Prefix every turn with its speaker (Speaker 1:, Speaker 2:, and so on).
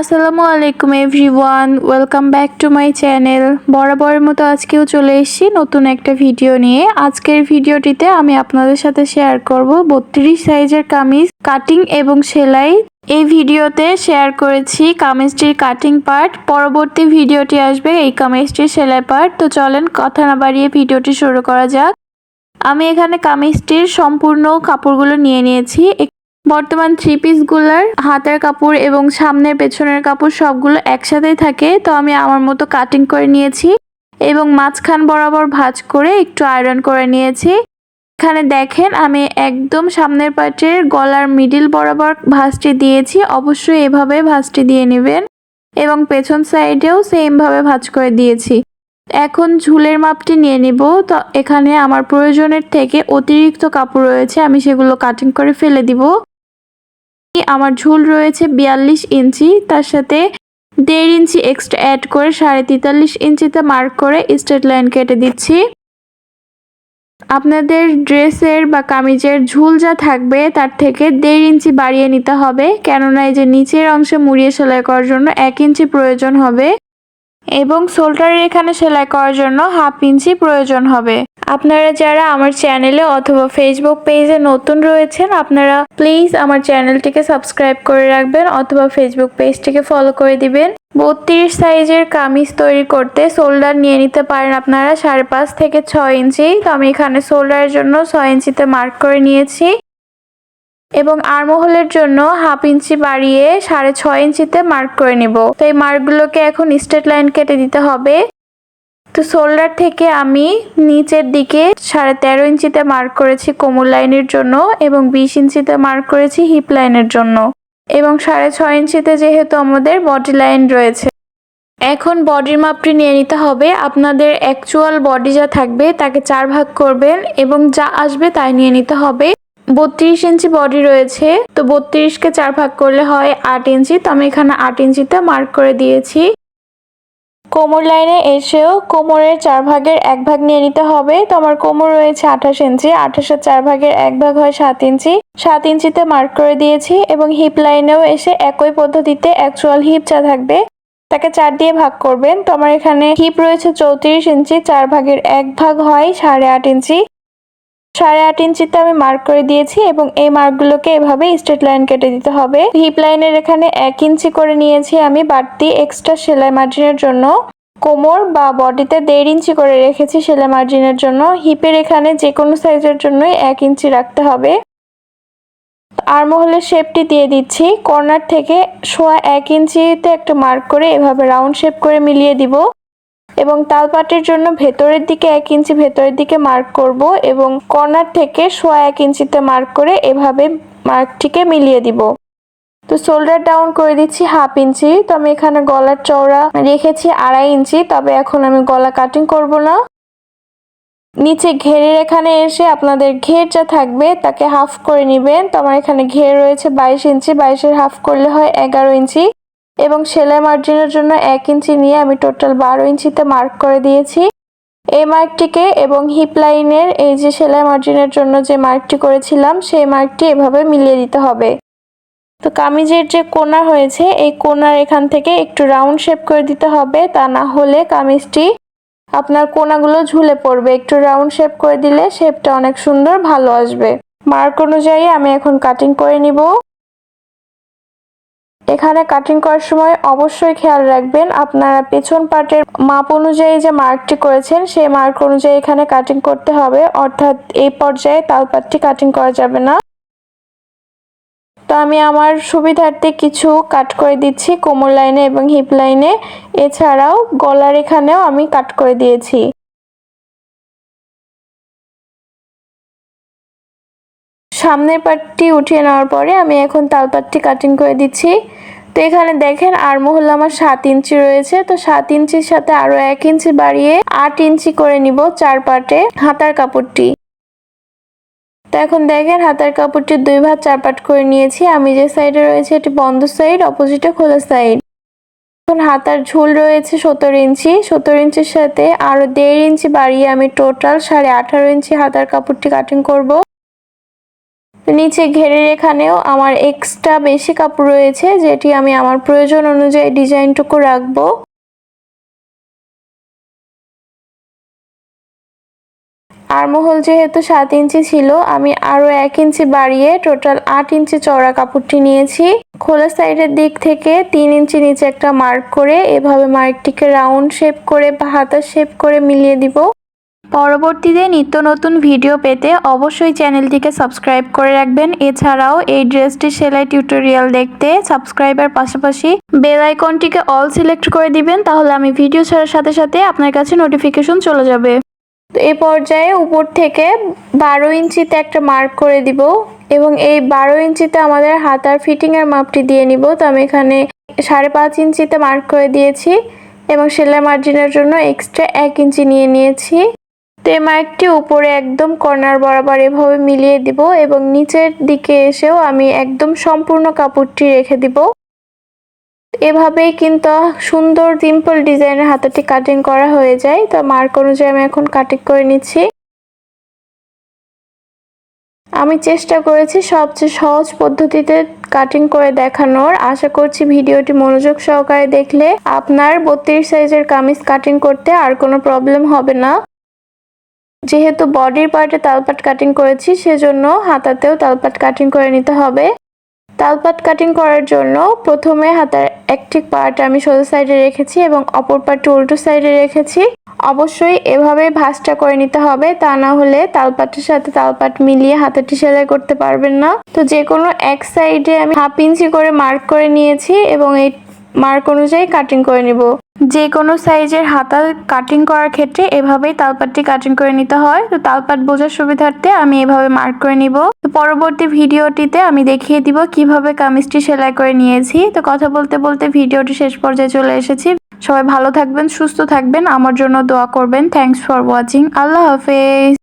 Speaker 1: আসসালামু আলাইকুম everyone. Welcome back to my channel. বরাবরের মতো আজকেও চলে এসেছি নতুন একটা ভিডিও নিয়ে। আজকের ভিডিওটিতে আমি আপনাদের সাথে শেয়ার করব বত্রিশ সাইজের কামিজ, কাটিং এবং সেলাই। এই ভিডিওতে শেয়ার করেছি কামিজটির কাটিং পার্ট। পরবর্তী ভিডিওটি আসবে এই কামিজটির সেলাই পার্ট। তো চলেন কথা না বাড়িয়ে ভিডিওটি শুরু করা যাক। আমি এখানে কামিজটির সম্পূর্ণ কাপড়গুলো নিয়ে নিয়েছি। বর্তমান থ্রি পিসগুলোর হাতের কাপড় এবং সামনের পেছনের কাপড় সবগুলো একসাথেই থাকে, তো আমি আমার মতো কাটিং করে নিয়েছি এবং মাঝখান বরাবর ভাঁজ করে একটু আয়রন করে নিয়েছি। এখানে দেখেন আমি একদম সামনের পাটের গলার মিডিল বরাবর ভাঁজটি দিয়েছি, অবশ্যই এভাবে ভাঁজটি দিয়ে নেবেন এবং পেছন সাইডেও সেমভাবে ভাঁজ করে দিয়েছি। এখন ঝুলের মাপটি নিয়ে নিব, তো এখানে আমার প্রয়োজনের থেকে অতিরিক্ত কাপড় রয়েছে, আমি সেগুলো কাটিং করে ফেলে দিব। আমার ঝুল রয়েছে বিয়াল্লিশ ইঞ্চি, তার সাথে দেড় ইঞ্চি এক্সট্রা অ্যাড করে সাড়ে তেতাল্লিশ ইঞ্চিতে মার্ক করে স্ট্রেট লাইন কেটে দিচ্ছি। আপনাদের ড্রেসের বা কামিজের ঝুল যা থাকবে তার থেকে দেড় ইঞ্চি বাড়িয়ে নিতে হবে, কেননা এই যে নিচের অংশে মুড়িয়ে সেলাই করার জন্য এক ইঞ্চি প্রয়োজন হবে এবং শোল্ডারের এখানে সেলাই করার জন্য হাফ ইঞ্চি প্রয়োজন হবে। আপনারা যারা আমার চ্যানেলে অথবা ফেসবুক পেজে নতুন রয়েছেন, আপনারা প্লিজ আমার চ্যানেলটিকে সাবস্ক্রাইব করে রাখবেন অথবা ফেসবুক পেজটিকে ফলো করে দিবেন। বত্রিশ সাইজের কামিজ তৈরি করতে শোল্ডার নিয়ে নিতে পারেন আপনারা। সাড়ে পাঁচ থেকে ছয় ইঞ্চি। তো আমি এখানে শোল্ডারের জন্য ছয় ইঞ্চিতে মার্ক করে নিয়েছি। এবং আরমহলের জন্য হাফ ইঞ্চি বাড়িয়ে সাড়ে ছয় ইঞ্চিতে মার্ক করে নিব। তো এই মার্কগুলোকে এখন স্ট্রেট লাইন কেটে দিতে হবে। তো শোল্ডার থেকে আমি নিচের দিকে সাড়ে তেরো ইঞ্চিতে মার্ক করেছি কোমর লাইনের জন্য এবং বিশ ইঞ্চিতে মার্ক করেছি হিপ লাইনের জন্য। এবং সাড়ে ছয় ইঞ্চিতে যেহেতু আমাদের বডি লাইন রয়েছে, এখন বডির মাপটি নিয়ে নিতে হবে। আপনাদের অ্যাকচুয়াল বডি যা থাকবে তাকে চার ভাগ করবেন এবং যা আসবে তাই নিয়ে নিতে হবে। বত্রিশ ইঞ্চি বডি রয়েছে, তো বত্রিশকে চার ভাগ করলে হয় আট ইঞ্চি, তো আমি এখানে আট ইঞ্চিতে মার্ক করে দিয়েছি। কোমর লাইনে এসেও কোমরের চার ভাগের এক ভাগ নিয়ে নিতে হবে। তো আমার কোমর রয়েছে আঠাশ ইঞ্চি, আঠাশের চার ভাগের এক ভাগ হয় সাত ইঞ্চি। সাত ইঞ্চিতে মার্ক করে দিয়েছি এবং হিপ লাইনেও এসে একই পদ্ধতিতে অ্যাকচুয়াল হিপ যা থাকবে, তাকে চার দিয়ে ভাগ করবেন। তো আমার এখানে হিপ রয়েছে চৌত্রিশ ইঞ্চি চার ভাগের এক ভাগ হয় সাড়ে আট ইঞ্চি। সাড়ে আট ইঞ্চিতে আমি মার্ক করে দিয়েছি এবং এই মার্কগুলোকে এভাবে স্ট্রেট লাইন কেটে দিতে হবে। হিপ লাইনের এখানে এক ইঞ্চি করে নিয়েছি আমি বাড়তি এক্সট্রা সেলাই মার্জিনের জন্য। কোমর বা বডিতে দেড় ইঞ্চি করে রেখেছি সেলাই মার্জিনের জন্য। হিপের এখানে যে কোনো সাইজের জন্যই এক ইঞ্চি রাখতে হবে। আরমহলের শেপটি দিয়ে দিচ্ছি। কর্নার থেকে সোয়া এক ইঞ্চিতে একটা মার্ক করে এভাবে রাউন্ড শেপ করে মিলিয়ে দিব। এবং তালপাটের জন্য ভেতরের দিকে এক ইঞ্চি ভেতরের দিকে মার্ক করব এবং কর্নার থেকে সোয়া এক ইঞ্চিতে মার্ক করে এভাবে মার্কটিকে মিলিয়ে দিব। তো শোল্ডার ডাউন করে দিচ্ছি হাফ ইঞ্চি। তো আমি এখানে গলার চওড়া রেখেছি আড়াই ইঞ্চি, তবে এখন আমি গলা কাটিং করব না। নিচে ঘেরের এখানে এসে আপনাদের ঘের যা থাকবে তাকে হাফ করে নেবেন। তো আমার এখানে ঘের রয়েছে বাইশ ইঞ্চি, বাইশের হাফ করলে হয় এগারো ইঞ্চি। এবং সেলাই মার্জিনের জন্য এক ইঞ্চি নিয়ে আমি টোটাল বারো ইঞ্চিতে মার্ক করে দিয়েছি। এই মার্কটিকে এবং হিপ লাইনের এই যে সেলাই মার্জিনের জন্য যে মার্কটি করেছিলাম, সেই মার্কটি এভাবে মিলিয়ে দিতে হবে। তো কামিজের যে কোনা হয়েছে, এই কোনার এখান থেকে একটু রাউন্ড শেপ করে দিতে হবে। তা না হলে কামিজটি আপনার কোনাগুলো ঝুলে পড়বে। একটু রাউন্ড শেপ করে দিলে শেপটা অনেক সুন্দর, ভালো আসবে। মার্ক অনুযায়ী আমি এখন কাটিং করে নিব। এখানে কাটিং করার সময় অবশ্যই খেয়াল রাখবেন। আপনারা পেছন পার্টের মাপ অনুযায়ী যে মার্কটি করেছেন, সেই মার্ক অনুযায়ী এখানে কাটিং করতে হবে। অর্থাৎ এই পর্যায়ে তাল তালপাটটি কাটিং করা যাবে না। তো আমি আমার সুবিধার্থে কিছু কাট করে দিচ্ছি কোমর লাইনে এবং হিপ লাইনে। এছাড়াও গলার এখানেও আমি কাট করে দিয়েছি। সামনের পাটটি উঠিয়ে নেওয়ার পরে আমি এখন তালপাটটি কাটিং করে দিচ্ছি। তো এখানে দেখেন আর মহল্লা আমার সাত ইঞ্চি রয়েছে। তো সাত ইঞ্চির সাথে আরও এক ইঞ্চি বাড়িয়ে আট ইঞ্চি করে নিব চার পাটে হাতার কাপড়টি। তো এখন দেখেন হাতার কাপড়টি দুই ভাগ চার পাট করে নিয়েছি। আমি যে সাইডে রয়েছে এটি বন্ধ সাইড অপোজিটে খোলা সাইড এখন হাতার ঝুল রয়েছে সতেরো ইঞ্চি। সতেরো ইঞ্চির সাথে আরও দেড় ইঞ্চি বাড়িয়ে আমি টোটাল সাড়ে আঠারো ইঞ্চি হাতার কাপড়টি কাটিং করব। নিচে ঘেরের এখানেও আমার এক্সট্রা বেশি কাপড় রয়েছে, যেটি আমি আমার প্রয়োজন অনুযায়ী ডিজাইনটুকু রাখব। আরমহল যেহেতু সাত ইঞ্চি ছিল, আমি আরও এক ইঞ্চি বাড়িয়ে টোটাল আট ইঞ্চি চওড়া কাপড়টি নিয়েছি। খোলা সাইডের দিক থেকে তিন ইঞ্চি নিচে একটা মার্ক করে এভাবে মার্কটিকে রাউন্ড শেপ করে বা হাতার শেপ করে মিলিয়ে দিব। পরবর্তীতে নিত্য নতুন ভিডিও পেতে অবশ্যই চ্যানেলটিকে সাবস্ক্রাইব করে রাখবেন। এছাড়াও এই ড্রেসটির সেলাই টিউটোরিয়াল দেখতে সাবস্ক্রাইবার পাশাপাশি বেল আইকনটিকে অল সিলেক্ট করে দিবেন, তাহলে আমি ভিডিও ছাড়ার সাথে সাথে আপনার কাছে নোটিফিকেশন চলে যাবে। তো এ পর্যায়ে উপর থেকে বারো ইঞ্চিতে একটা মার্ক করে দিব এবং এই বারো ইঞ্চিতে আমাদের হাতার ফিটিংয়ের মাপটি দিয়ে নিব। তো আমি এখানে সাড়ে পাঁচ ইঞ্চিতে মার্ক করে দিয়েছি এবং সেলাই মার্জিনের জন্য এক্সট্রা এক ইঞ্চি নিয়ে নিয়েছি। তো এই মার্কটি উপরে একদম কর্নার বরাবর এভাবে মিলিয়ে দিব এবং নিচের দিকে এসেও আমি একদম সম্পূর্ণ কাপড়টি রেখে দিব। এভাবেই কিন্তু সুন্দর সিম্পল ডিজাইনের হাতাটি কাটিং করা হয়ে যায়। তো মার্ক অনুযায়ী আমি এখন কাটিং করে নিচ্ছি। আমি চেষ্টা করেছি সবচেয়ে সহজ পদ্ধতিতে কাটিং করে দেখানোর। আশা করছি ভিডিওটি মনোযোগ সহকারে দেখলে আপনার বত্রিশ সাইজের কামিজ কাটিং করতে আর কোনো প্রবলেম হবে না। যেহেতু বডির পার্টে তালপাট কাটিং করেছি, সেজন্য হাতাতেও তালপাট কাটিং করে নিতে হবে। তালপাট কাটিং করার জন্য প্রথমে হাতার একটি পার্ট আমি সোজা সাইডে রেখেছি এবং অপর পার্টটি উল্টো সাইডে রেখেছি। অবশ্যই এভাবে ভাঁজটা করে নিতে হবে, তা না হলে তালপাটের সাথে তালপাট মিলিয়ে হাতাটি সেলাই করতে পারবেন না। তো যে কোনো এক সাইডে আমি হাফ ইঞ্চি করে মার্ক করে নিয়েছি এবং এই মার্ক অনুযায়ী কাটিং করে নিব। যে কোনো সাইজের হাতাল কাটিং করার ক্ষেত্রে এভাবেই তালপাটটি কাটিং করে নিতে হয়। তো তালপাট বোঝার সুবিধার্থে আমি এভাবে মার্ক করে নিব। তো পরবর্তী ভিডিওটিতে আমি দেখিয়ে দিব কীভাবে কামিজটি সেলাই করে নিয়েছি। তো কথা বলতে বলতে ভিডিওটি শেষ পর্যায়ে চলে এসেছি। সবাই ভালো থাকবেন, সুস্থ থাকবেন। আমার জন্য দোয়া করবেন। থ্যাংকস ফর ওয়াচিং আল্লাহ হাফেজ।